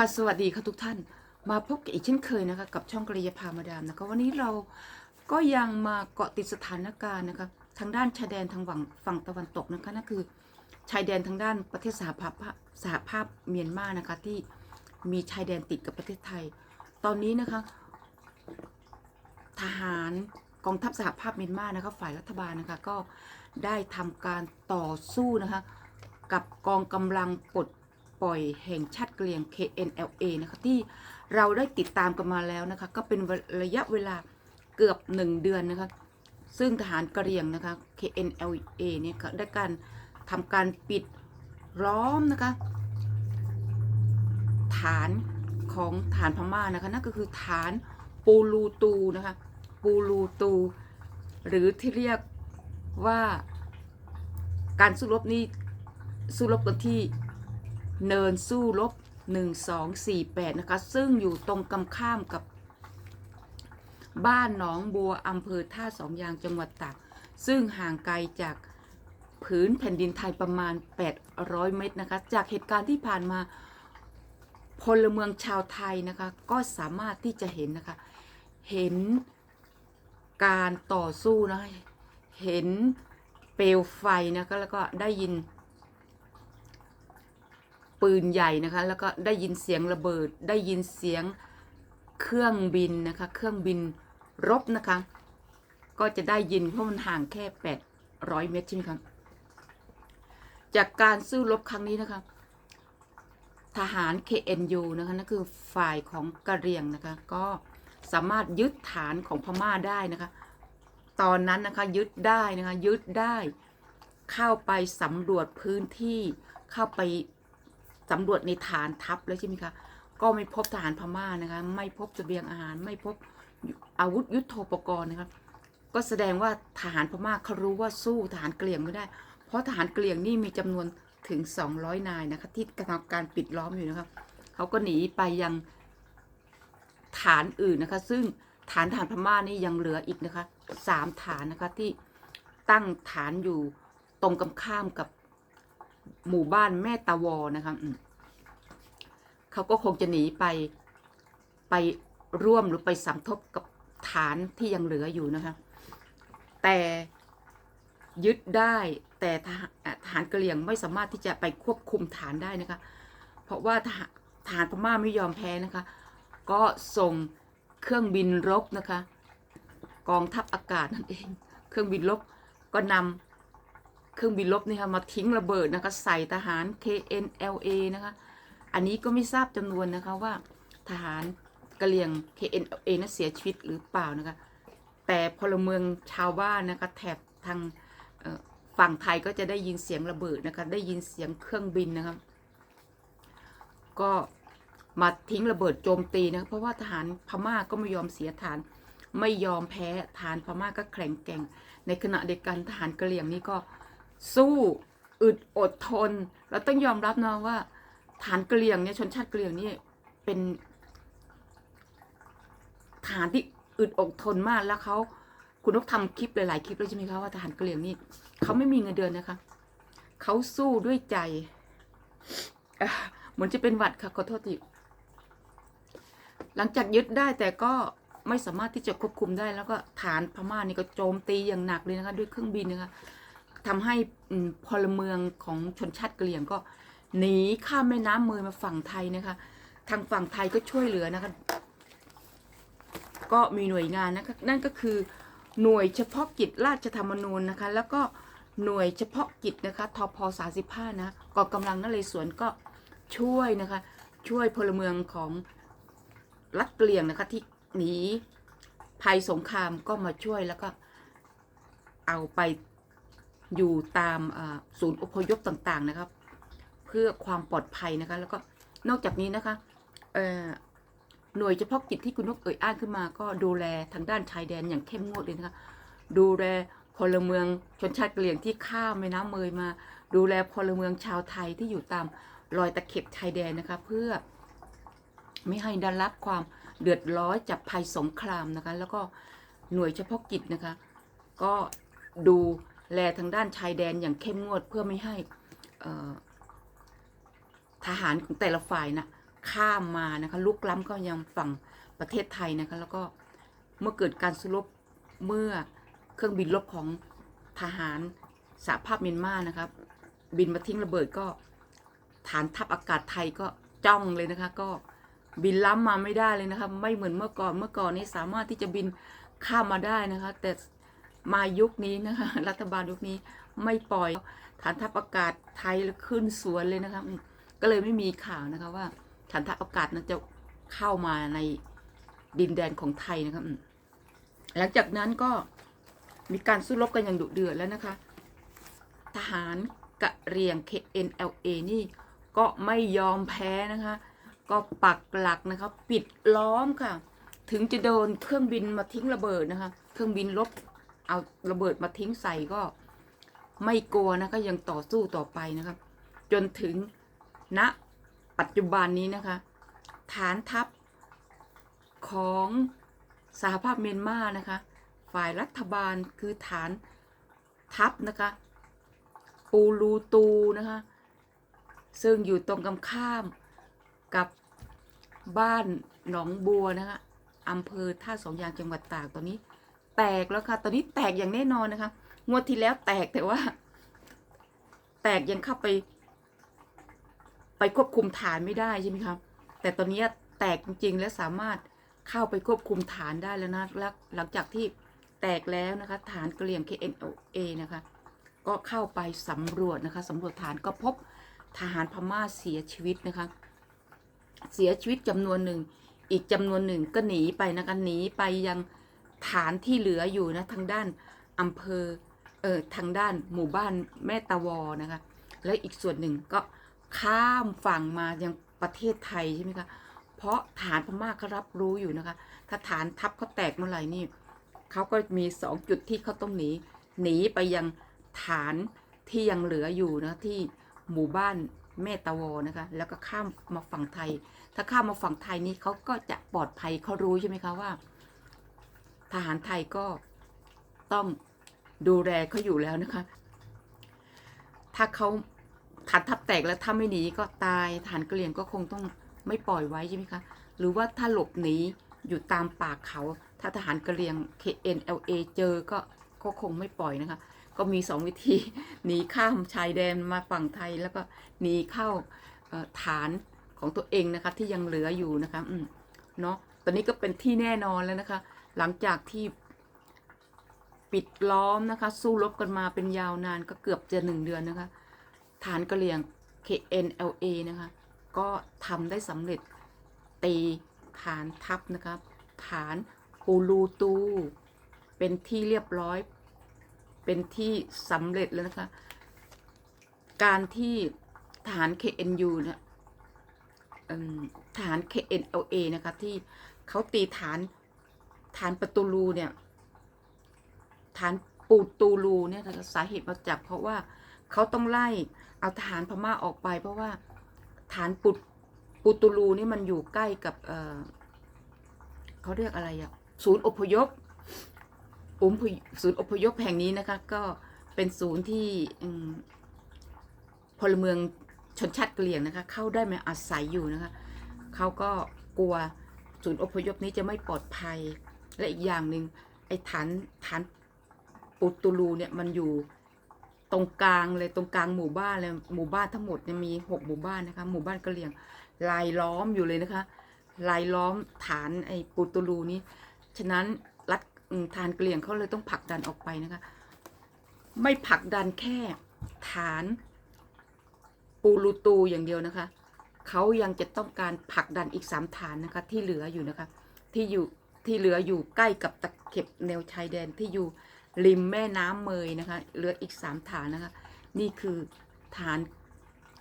ค่ะสวัสดีค่ะทุกท่าน มาพบกันอีกเช่นเคยนะคะกับช่องกริยาพามาดามนะคะวันนี้เราก็ยังมาเกาะติดสถานการณ์นะคะทางด้านชายแดนทางฝั่งฝั่งตะวันตกนะคะนั่นคือชายแดนทางด้านประเทศสหภาพสหภาพเมียนมานะคะที่มีชายแดนติดกับประเทศไทย ตอนนี้นะคะทหารกองทัพสหภาพเมียนมานะคะฝ่ายรัฐบาลนะคะก็ได้ทำการต่อสู้นะคะกับกองกำลังปลด ปล่อยแห่งชาติเกลียง KNLA นะคะที่เราได้ติดตามกันมาแล้วนะคะก็เป็นระยะเวลาเกือบหนึ่งเดือนนะคะซึ่งทหารกะเหรี่ยงนะคะ KNLA เนี่ยได้การทำการปิดล้อมนะคะฐานของฐานพม่านะคะนั่นก็คือฐานปูลูตูนะคะปูลูตู หรือที่เรียกว่าการสู้รบนี่สู้รบกันที่ เนินสู้รบ1248 นะคะ ซึ่งอยู่ตรงกำข้ามกับบ้านหนองบัวอำเภอท่าสองยางจังหวัดตาก ซึ่งห่างไกลจากผืนแผ่นดินไทยประมาณ 800 เมตรนะคะ จากเหตุการณ์ที่ผ่านมาพลเมืองชาวไทยนะคะ ก็สามารถที่จะเห็นนะคะ เห็นการต่อสู้นะ เห็นเปลวไฟนะคะ แล้วก็ได้ยิน ปืนใหญ่นะคะ แล้วก็ได้ยินเสียงระเบิด ได้ยินเสียงเครื่องบินนะคะ เครื่องบินรบนะคะ ก็จะได้ยินเพราะมันห่างแค่800เมตรใช่ไหมคะจากการสู้รบครั้งนี้นะคะ ทหาร KNU นะคะนั่นคือฝ่ายของกะเรียงนะคะ ก็สามารถยึดฐานของพม่าได้นะคะ ตอนนั้นนะคะยึดได้นะคะยึดได้ เข้าไปสำรวจพื้นที่เข้าไป สำรวจในฐานทัพแล้วใช่ไหมคะ ก็ไม่พบทหารพม่านะคะ ไม่พบเสบียงอาหาร ไม่พบอาวุธยุโทโธปกรณ์นะคะ ก็แสดงว่าทหารพม่าเขารู้ว่าสู้ทหารเกลียงไม่ได้ เพราะทหารเกลียงนี่มีจำนวนถึง 200 นายนะคะที่กำลังการปิดล้อมอยู่นะคะเขาก็หนีไปยังฐานอื่นนะคะ ซึ่งฐานทหารพม่านี่ยังเหลืออีกนะคะสามฐานนะคะที่ตั้งฐานอยู่ตรงกันข้ามกับ หมู่บ้านแม่ตาวอนะคะเขาก็คงจะหนีไปไปร่วมหรือไปสัมทบกับฐานที่ยังเหลืออยู่นะคะ แต่ยึดได้แต่ทหารอะทหารกะเหรี่ยงไม่สามารถที่จะไปควบคุมฐานได้นะคะ เพราะว่าทหารทหารพม่าไม่ยอมแพ้นะคะ ก็ส่งเครื่องบินรบนะคะ กองทัพอากาศนั่นเอง เครื่องบินรบก็นำ เครื่องบินรบนี่ค่ะมาทิ้งระเบิดนะคะใส่ทหาร KNLA นะคะ อันนี้ก็ไม่ทราบจำนวนนะคะว่าทหารกะเหรี่ยง KNLA นั้นเสียชีวิตหรือเปล่านะคะ แต่พลเมืองชาวบ้านนะคะแถบทางฝั่งไทยก็จะได้ยินเสียงระเบิดนะคะ ได้ยินเสียงเครื่องบินนะคะ ก็มาทิ้งระเบิดโจมตีนะะเพราะว่าทหารพม่าก็ไม่ยอมเสียฐาน ไม่ยอมแพ้ทหารพม่าก็แข็งแกร่ง ในขณะเดียวกันทหารกะเหรี่ยงนี่ก็ สู้อึดอดทนเราต้องยอมรับนะว่าทหารกะเหรี่ยงเนี่ยชนชาติเหรี่ยงนี่เป็นทหารที่อึดอดทนมากแล้วเขาคุณนกทำคลิปหลายๆคลิปแล้วใช่ไหมคะว่าทหารเหรี่ยงนี่เขาไม่มีเงินเดือนนะคะเขาสู้ด้วยใจเอ่อเหมือนจะเป็นหวัดค่ะขอโทษทีหลังจากยึดได้แต่ก็ไม่สามารถที่จะควบคุมได้แล้วก็ฐานพม่านี่ก็โจมตีอย่างหนักเลยนะคะ ด้วยเครื่องบินนะคะ ทำให้พลเมืองของชนชาติกะเหรี่ยงก็หนีข้ามแม่น้ำเมยมาฝั่งไทยนะคะ ทางฝั่งไทยก็ช่วยเหลือนะคะ ก็มีหน่วยงานนะคะนั่นก็คือหน่วยเฉพาะกิจราชธรรมนูญนะคะ แล้วก็หน่วยเฉพาะกิจนะคะทพ35นะกองกำลังนเรศวรก็ช่วยนะคะ ช่วยพลเมืองของรัฐเกลียงนะคะที่หนีภัยสงครามก็มาช่วยแล้วก็เอาไป อยู่ตามศูนย์อพยพต่างๆนะครับ เพื่อความปลอดภัยนะคะ แล้วก็นอกจากนี้นะคะหน่วยเฉพาะกิจที่คุณนกเอ่ยอ้างขึ้นมา ก็ดูแลทางด้านชายแดนอย่างเข้มงวดเลยนะคะ ดูแลพลเมืองชนชาติกะเหรี่ยงที่ข้ามแม่น้ำเมยมา ดูแลพลเมืองชาวไทยที่อยู่ตามรอยตะเข็บชายแดนนะคะ เพื่อไม่ให้ได้รับความเดือดร้อนจากภัยสงครามนะคะ แล้วก็หน่วยเฉพาะกิจนะคะ ก็ดู แลทางด้านชายแดนอย่างเข้มงวดเพื่อไม่ให้ทหารของแต่ละฝ่ายนะข้ามมานะคะลุกล้ำเข้ายังฝั่งประเทศไทยนะคะแล้วก็เมื่อเกิดการสู้รบเมื่อเครื่องบินรบของทหารสหภาพเมียนมานะครับ บินมาทิ้งระเบิดก็ฐานทัพอากาศไทยก็จ้องเลยนะคะ ก็บินล้ำมาไม่ได้เลยนะคะ ไม่เหมือนเมื่อก่อนเมื่อก่อนนี้สามารถที่จะบินข้ามมาได้นะคะ แต่ มายุคนี้นะคะรัฐบาลยุคนี้ไม่ปล่อยฐานทัพอากาศไทยขึ้นสวนเลยนะคะก็เลยไม่มีข่าวนะคะว่าฐานทัพอากาศนั้นจะเข้ามาในดินแดนของไทยนะคะหลังจากนั้นก็มีการสู้รบกันอย่างดุเดือดแล้วนะคะ ทหารกะเรียง KNLA นี่ก็ไม่ยอมแพ้นะคะ ก็ปักหลักนะคะ ปิดล้อมค่ะ ถึงจะโดนเครื่องบินมาทิ้งระเบิดนะคะ เครื่องบินลบ เอาระเบิดมาทิ้งใส่ก็ไม่กลัวนะคะยังต่อสู้ต่อไปนะคะจนถึงณปัจจุบันนี้นะคะ ฐานทัพของสหภาพเมียนมานะคะ ฝ่ายรัฐบาลคือฐานทัพนะคะ ปูรูตูนะคะ ซึ่งอยู่ตรงกันข้ามกับบ้านหนองบัวนะคะอำเภอท่าสองยางจังหวัดตากตอนนี้ แตกแล้วค่ะ ตอนนี้แตกอย่างแน่นอนนะคะ งวดที่แล้วแตกแต่ว่า แตกยังเข้าไป ไปควบคุมฐานไม่ได้ใช่ไหมครับ แต่ตอนนี้แตกจริงๆ และสามารถเข้าไปควบคุมฐานได้แล้วนะหลังจากที่แตกแล้วนะคะ ฐานเหลี่ยง KNOA นะคะ ก็เข้าไปสำรวจนะคะสำรวจฐานก็พบทหารพม่าเสียชีวิตนะคะ เสียชีวิตจำนวนหนึ่ง อีกจำนวนหนึ่งก็หนีไปนะคะหนีไปยัง ฐานที่เหลืออยู่นะทางด้านอำเภอเออทางด้านหมู่บ้านแม่ตะวอนะคะ แล้วอีกส่วนหนึ่งก็ข้ามฝั่งมายังประเทศไทยใช่ไหมคะเพราะฐานพม่าเขารับรู้อยู่นะคะ ถ้าฐานทัพเขาแตกเมื่อไหร่นี่เขาก็มีสองจุดที่เขาต้องหนี หนีไปยังฐานที่ยังเหลืออยู่นะที่หมู่บ้านแม่ตะวอนะคะ แล้วก็ข้ามมาฝั่งไทย ถ้าข้ามมาฝั่งไทยนี่เขาก็จะปลอดภัยเขารู้ใช่ไหมคะว่า ทหารไทยก็ต้องดูแลเขาอยู่แล้วนะคะ ถ้าเขาฐานทัพแตกแล้วถ้าไม่หนีก็ตายฐานกระเหรี่ยงก็คงต้องไม่ปล่อยไว้ใช่ไหมคะ หรือว่าถ้าหลบหนีอยู่ตามป่าเขา ถ้าทหารกระเหรี่ยง KNLA เจอก็ก็คงไม่ปล่อยนะคะ ก็มีสองวิธีหนีข้ามชายแดนมาฝั่งไทยแล้วก็หนีเข้าฐานของตัวเองนะคะที่ยังเหลืออยู่นะคะ อืมเนาะตอนนี้ก็เป็นที่แน่นอนแล้วนะคะ หลังจากที่ปิดล้อมนะคะ สู้รบกันมาเป็นยาวนานก็เกือบจะหนึ่งเดือนนะคะ ฐานกระเหลี่ยง KNLA นะคะ ก็ทำได้สำเร็จตีฐานทัพนะคะฐานปูรูตู เป็นที่เรียบร้อย เป็นที่สำเร็จแล้วนะคะ การที่ฐาน KNU เนี่ยเอิ่มฐาน KNLA นะคะ ที่เขาตีฐาน ฐานประตูรูเนี่ย ฐานปูตูรูเนี่ยสาเหตุมาจากเพราะว่าเขาต้องไล่เอาทหารพม่าออกไป เพราะว่าฐานปุปูตูรูนี่มันอยู่ใกล้กับเเขาเรียกอะไรอะศูนย์อพยพอุมศูนย์อพยพแห่งนี้นะคะ ก็เป็นศูนย์ที่พลเมืองชนชาติกะเหรี่ยงนะคะ เข้าได้มาอาศัยอยู่นะคะเขาก็กลัวศูนย์อพยพนี้จะไม่ปลอดภัย และอีกอย่างหนึ่งไอ้ฐานฐานปุตูรูเนี่ยมันอยู่ตรงกลางเลยตรงกลางหมู่บ้านเลยหมู่บ้านทั้งหมดเนี่ยมีหกหมู่บ้านนะคะ หมู่บ้านกะเหรี่ยงลายล้อมอยู่เลยนะคะลายล้อมฐานไอ้ปุตูรูนี้ ฉะนั้นรัฐฐานกะเหรี่ยงเขาเลยต้องผลักดันออกไปนะคะ ไม่ผลักดันแค่ฐานปูรูตูอย่างเดียวนะคะ เขายังจะต้องการผลักดันอีกสามฐานนะคะที่เหลืออยู่นะคะที่อยู่ ที่เหลืออยู่ใกล้กับตะเข็บแนวชายแดนที่อยู่ริมแม่น้ำเมยนะคะเหลืออีกสามฐานนะคะ นี่คือฐาน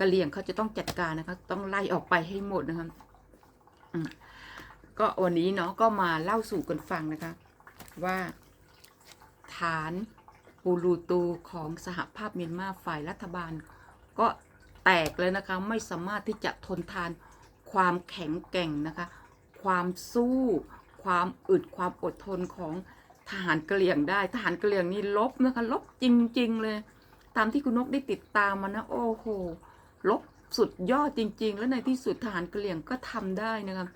กะเหรี่ยงเขาจะต้องจัดการนะคะ ต้องไล่ออกไปให้หมดนะคะอืมก็วันนี้เนาะก็มาเล่าสู่กันฟังนะคะ ว่าฐานปูรูตูของสหภาพเมียนมาฝ่ายรัฐบาล ก็แตกเลยนะคะไม่สามารถที่จะทนทานความแข็งแกร่งนะคะ ความสู้ ความอึดความอดทนของทหารเหรี่ยงได้ ทหารเหรี่ยงนี่ลบนะคะลบจริง ๆ เลย ตามที่คุณนกได้ติดตามมานะโอ้โหลบสุดยอดจริง ๆ แล้วในที่สุดทหารเหรี่ยงก็ทำได้นะครับ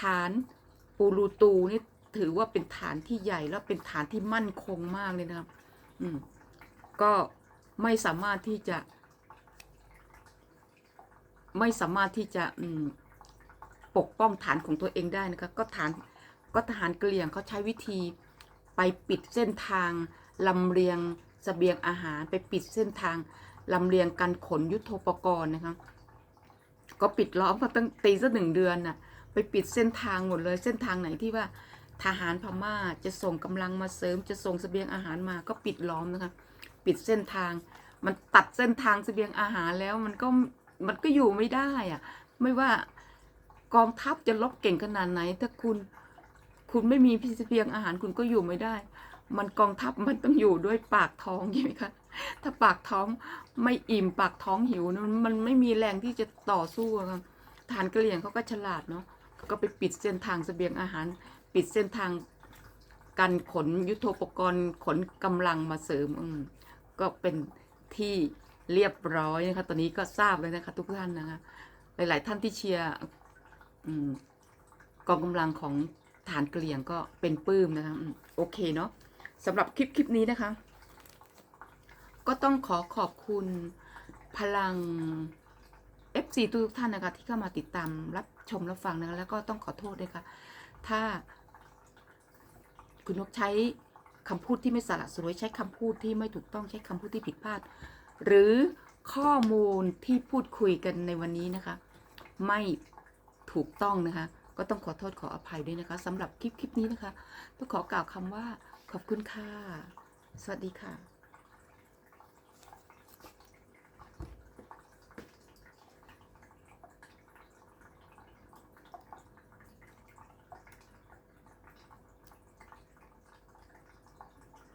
ฐานปูรูตูนี่ถือว่าเป็นฐานที่ใหญ่แล้วเป็นฐานที่มั่นคงมากเลยนะครับ อืม ก็ไม่สามารถที่จะ ไม่สามารถที่จะ อืม ปกป้องฐานของตัวเองได้นะคะก็ฐานก็ทหารเหรี่ยงเขาใช้วิธีไปปิดเส้นทางลำเลียงเสบียงอาหารไปปิดเส้นทางลำเลียงการขนยุทโธปกรณ์นะคะก็ปิดล้อมมาตั้งตีสักหนึ่งเดือนน่ะไปปิดเส้นทางหมดเลยเส้นทางไหนที่ว่าทหารพม่าจะส่งกำลังมาเสริมจะส่งเสบียงอาหารมาก็ปิดล้อมนะคะปิดเส้นทาง มันตัดเส้นทางเสบียงอาหารแล้วมันก็มันก็อยู่ไม่ได้อะไม่ว่า กองทัพจะลบเก่งขนาดไหน ถ้าคุณคุณไม่มีพิเสบียงอาหารคุณก็อยู่ไม่ได้ มันกองทัพมันต้องอยู่ด้วยปากท้องใช่ไหมคะถ้าปากท้องไม่อิ่มปากท้องหิวนะมันมันไม่มีแรงที่จะต่อสู้ค่ะทหารกะเหรี่ยงเขาก็ฉลาดเนาะเขาก็ไปปิดเส้นทางเสบียงอาหาร ปิดเส้นทางการขนยุทโธปกรณ์ขนกำลังมาเสริมอืมก็เป็นที่เรียบร้อยนะคะตอนนี้ก็ทราบเลยนะคะทุกท่านนะคะหลาย ๆ ท่านที่เชียร์ กองกำลังของฐานเหรี่ยงก็เป็นปื้มนะคะโอเคเนาะสำหรับคลิปคลิปนี้นะคะ ก็ต้องขอขอบคุณพลัง FC ทุกท่านนะคะ ที่เข้ามาติดตามรับชมรับฟังนะคะแล้วก็ต้องขอโทษด้วยค่ะถ้าคุณนกใช้คำพูดที่ไม่สละสวยใช้คำพูดที่ไม่ถูกต้องใช้คำพูดที่ผิดพลาด หรือข้อมูลที่พูดคุยกันในวันนี้นะคะ ไม่ ถูกต้องนะคะ ก็ต้องขอโทษขออภัยด้วยนะคะสำหรับคลิปคลิปนี้นะคะ ต้องขอกล่าวคำว่าขอบคุณค่ะ สวัสดีค่ะ